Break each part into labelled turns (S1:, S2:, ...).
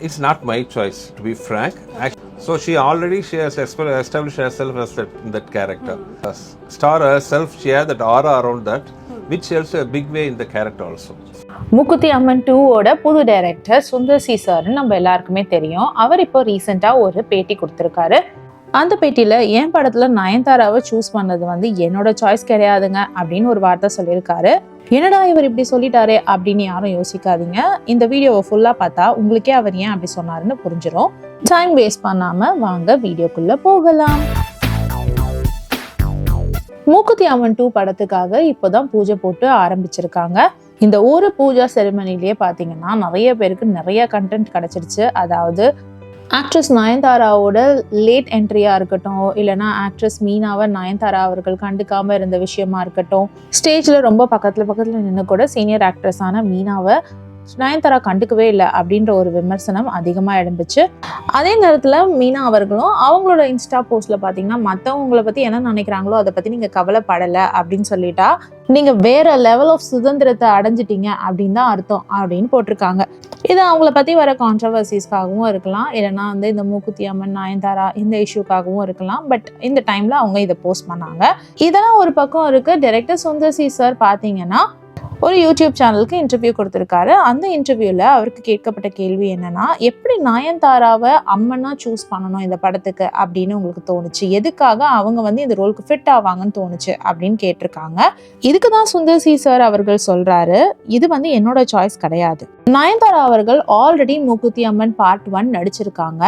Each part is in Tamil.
S1: It's not my choice, to be frank. Act- So she already she has espe- established herself as that, that character. As Star herself, she had that aura around that, which helps a big way in the character also.
S2: Mookuthi Amman டூவோட புது டைரக்டர் சுந்தர் சி சார்னு நம்ம எல்லாருக்குமே தெரியும் அவர் இப்போ ரீசெண்டாக ஒரு பேட்டி கொடுத்துருக்காரு அந்த பேட்டியில் என் படத்தில் நயன்தாராவை சூஸ் பண்ணது வந்து என்னோட சாய்ஸ் கிடையாதுங்க அப்படின்னு ஒரு வார்த்தை சொல்லியிருக்காரு என்னடா இவர் இப்படி சொல்லிட்டாரு அப்படின்னு யாரும் யோசிக்காதீங்க. இந்த வீடியோவை ஃபுல்லாக பார்த்தா உங்களுக்கே அவர் ஏன் அப்படி சொன்னாருன்னு புரிஞ்சிடும் டைம் வேஸ்ட் பண்ணாமல் வாங்க வீடியோக்குள்ளே போகலாம். மூக்குத்தி அம்மன் டூ படத்துக்காக இப்போதான் பூஜை போட்டு ஆரம்பிச்சிருக்காங்க. இந்த ஒரு பூஜா செரிமனிலேயே பார்த்தீங்கன்னா நிறைய பேருக்கு நிறைய கண்டென்ட் கிடச்சிருச்சு. அதாவது ஆக்ட்ரஸ் நயன்தாராவோட லேட் என்ட்ரியாக இருக்கட்டும் இல்லைனா ஆக்ட்ரஸ் மீனாவை நயன்தாரா அவர்கள் கண்டுக்காமல் இருந்த விஷயமா இருக்கட்டும் ஸ்டேஜில் ரொம்ப பக்கத்தில் பக்கத்தில் நின்று கூட சீனியர் ஆக்ட்ரஸான மீனாவை நயன்தாரா கண்டுக்கவே இல்லை அப்படின்ற ஒரு விமர்சனம் அதிகமாக எழுந்துச்சு. அதே நேரத்தில் மீனா அவர்களும் அவங்களோட இன்ஸ்டா போஸ்ட்டில் பார்த்தீங்கன்னா மற்றவங்களை பற்றி என்ன நினைக்கிறாங்களோ அதை பற்றி நீங்கள் கவலைப்படலை அப்படின்னு சொல்லிட்டா நீங்கள் வேற லெவல் ஆஃப் சுதந்திரத்தை அடைஞ்சிட்டீங்க அப்படின்னு தான் அர்த்தம் அப்படின்னு போட்டிருக்காங்க. இது அவங்கள பற்றி வர கான்ட்ரவர்சிஸ்க்காகவும் இருக்கலாம். இல்லைனா வந்து இந்த மூக்குத்தி அம்மன் நயன்தாரா இந்த இஷ்யூக்காகவும் இருக்கலாம். பட் இந்த டைமில் அவங்க இதை போஸ்ட் பண்ணாங்க. இதெல்லாம் ஒரு பக்கம் இருக்குது டைரக்டர் சுந்தர் சி சார் பார்த்தீங்கன்னா ஒரு யூடியூப் சேனலுக்கு இன்டர்வியூ கொடுத்துருக்காரு. அந்த இன்டர்வியூவில் அவருக்கு கேட்கப்பட்ட கேள்வி என்னன்னா எப்படி நயன்தாராவை அம்மனா சூஸ் பண்ணணும் இந்த படத்துக்கு? அப்படின்னு உங்களுக்கு தோணுச்சு. எதுக்காக அவங்க வந்து இந்த ரோலுக்கு ஃபிட் ஆவாங்கன்னு தோணுச்சு அப்படின்னு கேட்டிருக்காங்க. இதுக்கு தான் சுந்தர் சி சார் அவர்கள் சொல்றாரு இது வந்து என்னோட சாய்ஸ் கிடையாது. நயன்தாரா அவர்கள் already Mookuthi Amman part one நடிச்சிருக்காங்க.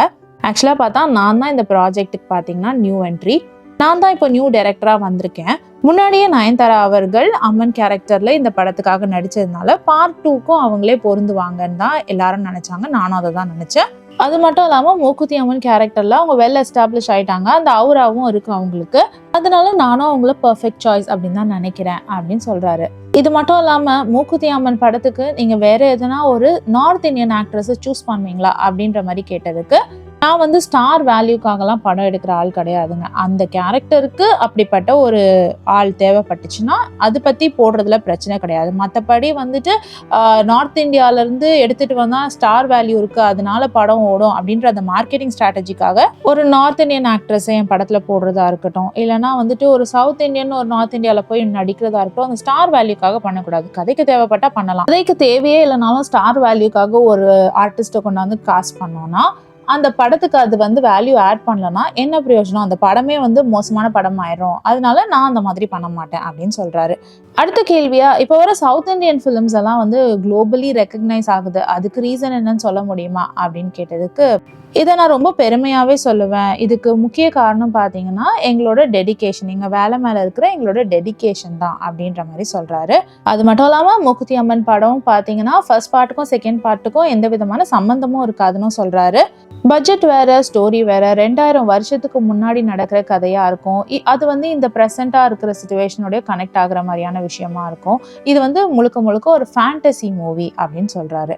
S2: ஆக்சுவலாக பார்த்தா நான் தான் இந்த ப்ராஜெக்ட்டுக்கு பார்த்தீங்கன்னா நியூ என்ட்ரி நான் தான் இப்போ நியூ டைரக்டராக வந்திருக்கேன். முன்னாடியே நயன்தாரா அவர்கள் அம்மன் கேரக்டரில் இந்த படத்துக்காக நடித்ததுனால பார்ட் டூக்கும் அவங்களே பொருந்துவாங்கன்னு தான் எல்லாரும் நினச்சாங்க. நானும் அதை தான் நினச்சேன். அது மட்டும் இல்லாமல் மூக்குத்தி அம்மன் கேரக்டரில் அவங்க வெல் எஸ்டாப்ளிஷ் ஆயிட்டாங்க. அந்த அவுராவும் இருக்குது அவங்களுக்கு. அதனால நானும் அவங்கள பர்ஃபெக்ட் சாய்ஸ் அப்படின்னு தான் நினைக்கிறேன் அப்படின்னு சொல்கிறாரு இது மட்டும் இல்லாமல் மூக்குத்தி அம்மன் படத்துக்கு நீங்கள் வேறு எதனா ஒரு நார்த் இந்தியன் ஆக்ட்ரஸை சூஸ் பண்ணுவீங்களா அப்படின்ற மாதிரி கேட்டதுக்கு நான் வந்து ஸ்டார் வேல்யூக்காகலாம் படம் எடுக்கிற ஆள் கிடையாதுங்க. அந்த கேரக்டருக்கு அப்படிப்பட்ட ஒரு ஆள் தேவைப்பட்டுச்சுன்னா அது பற்றி போடுறதுல பிரச்சனை கிடையாது. மற்றபடி வந்துட்டு நார்த் இந்தியாவிலேருந்து எடுத்துகிட்டு வந்தால் ஸ்டார் வேல்யூ இருக்குது அதனால படம் ஓடும் அப்படின்ற அந்த மார்க்கெட்டிங் ஸ்ட்ராட்டஜிக்காக ஒரு நார்த் இந்தியன் ஆக்ட்ரஸை என் படத்தில் போடுறதா இருக்கட்டும் இல்லைனா வந்துட்டு ஒரு சவுத் இந்தியன் ஒரு நார்த் இந்தியாவில் போய் நடிக்கிறதா இருக்கட்டும் அந்த ஸ்டார் வேல்யூக்காக பண்ணக்கூடாது. கதைக்கு தேவைப்பட்டால் பண்ணலாம். கதைக்கு தேவையே இல்லைனாலும் ஸ்டார் வேல்யூக்காக ஒரு ஆர்டிஸ்ட்டை கொண்டாந்து காசு பண்ணோன்னா அந்த படத்துக்கு அது வந்து வேல்யூ ஆட் பண்ணலன்னா என்ன பிரயோஜனம்? அந்த படமே வந்து மோசமான படம் ஆயிரும் அதனால நான் அந்த மாதிரி பண்ண மாட்டேன் அப்படின்னு சொல்றாரு. அடுத்த கேள்வியா இப்போ வர சவுத் இந்தியன் ஃபிலிம்ஸ் எல்லாம் வந்து குளோபலி ரெக்கக்னைஸ் ஆகுது. அதுக்கு ரீசன் என்னன்னு சொல்ல முடியுமா அப்படின்னு கேட்டதுக்கு இதை நான் ரொம்ப பெருமையாகவே சொல்லுவேன். இதுக்கு முக்கிய காரணம் பார்த்தீங்கன்னா எங்களோட டெடிகேஷன் எங்கள் வேலை மேலே இருக்கிற எங்களோட டெடிகேஷன் தான் அப்படின்ற மாதிரி சொல்கிறாரு அது மட்டும் இல்லாமல் முக்குத்தி அம்மன் படம் பார்த்தீங்கன்னா ஃபர்ஸ்ட் பார்ட்டுக்கும் செகண்ட் பார்ட்டுக்கும் எந்த விதமான சம்மந்தமும் இருக்காதுன்னு சொல்கிறாரு பட்ஜெட் வேற ஸ்டோரி வேற ரெண்டாயிரம் வருஷத்துக்கு முன்னாடி நடக்கிற கதையாக இருக்கும். இ- அது வந்து இந்த ப்ரெசென்ட்டாக இருக்கிற சுச்சுவேஷனோடய கனெக்ட் ஆகிற மாதிரியான விஷயமா இருக்கும். இது வந்து முழுக்க முழுக்க ஒரு ஃபேண்டசி மூவி அப்படின்னு சொல்கிறாரு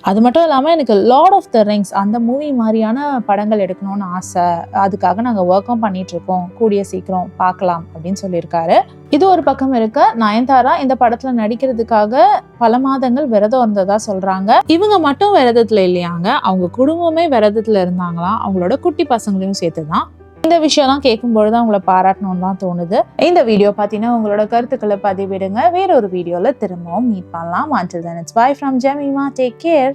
S2: அது மட்டும் இல்லாமல் எனக்கு லார்ட் ஆஃப் த ரிங்ஸ் அந்த மூவி மாதிரியான படங்கள் எடுக்கணும்னு ஆசை. அதுக்காக நாங்கள் ஒர்க்கும் பண்ணிகிட்ருக்கோம் கூடிய சீக்கிரம் பார்க்கலாம் அப்படின்னு சொல்லியிருக்காரு. இது ஒரு பக்கம் இருக்க. நயன்தாரா இந்த படத்துல நடிக்கிறதுக்காக பல மாதங்கள் விரதம் இருந்ததா சொல்றாங்க. இவங்க மட்டும் விரதத்துல இல்லையாங்க. அவங்க குடும்பமே விரதத்துல இருந்தாங்களாம். அவங்களோட குட்டி பசங்களையும் சேர்த்து தான் இந்த விஷயம்லாம் கேட்கும்பொழுது அவங்கள பாராட்டணும்னு தான் தோணுது. இந்த வீடியோ பார்த்தீங்கன்னா உங்களோட கருத்துக்களை பதிவிடுங்க. வேற ஒரு வீடியோவில் திரும்பவும் மீட் பண்ணலாம். Until then it's bye from Jemima take care